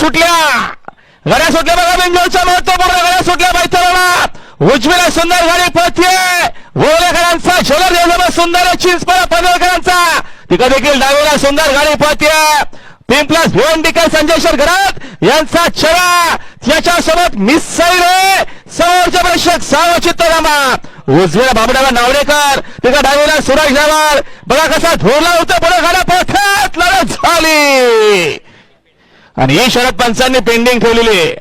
सुटल्या. गाड्या सुटल्या बघा बेंगलोरच्या महत्त्वपूर्ण गाड्या सुटल्या बैतरणात उजवीला सुंदर गाडी पळतीये वोलेकरांचा झोलर देवला सुंदर चिंचपळा पनवेलकरांचा तिकडे देखील डावीला सुंदर गाडी पळतीये पिंपलास भिवंडीकर संजयश्वर घरात? यांचा चरा त्याच्यासोबत मिसैल समोरच्या प्रेक्षक सावचित्त रामा उजवीला बाबडाला नावडेकर. तिकडे डावीला सुराज डावार बघा कसा धोरला होता पुढे गाड्या पळतात. लढत झाली. आणि ही शरद पंचांनी पेंडिंग ठेवलेली आहे.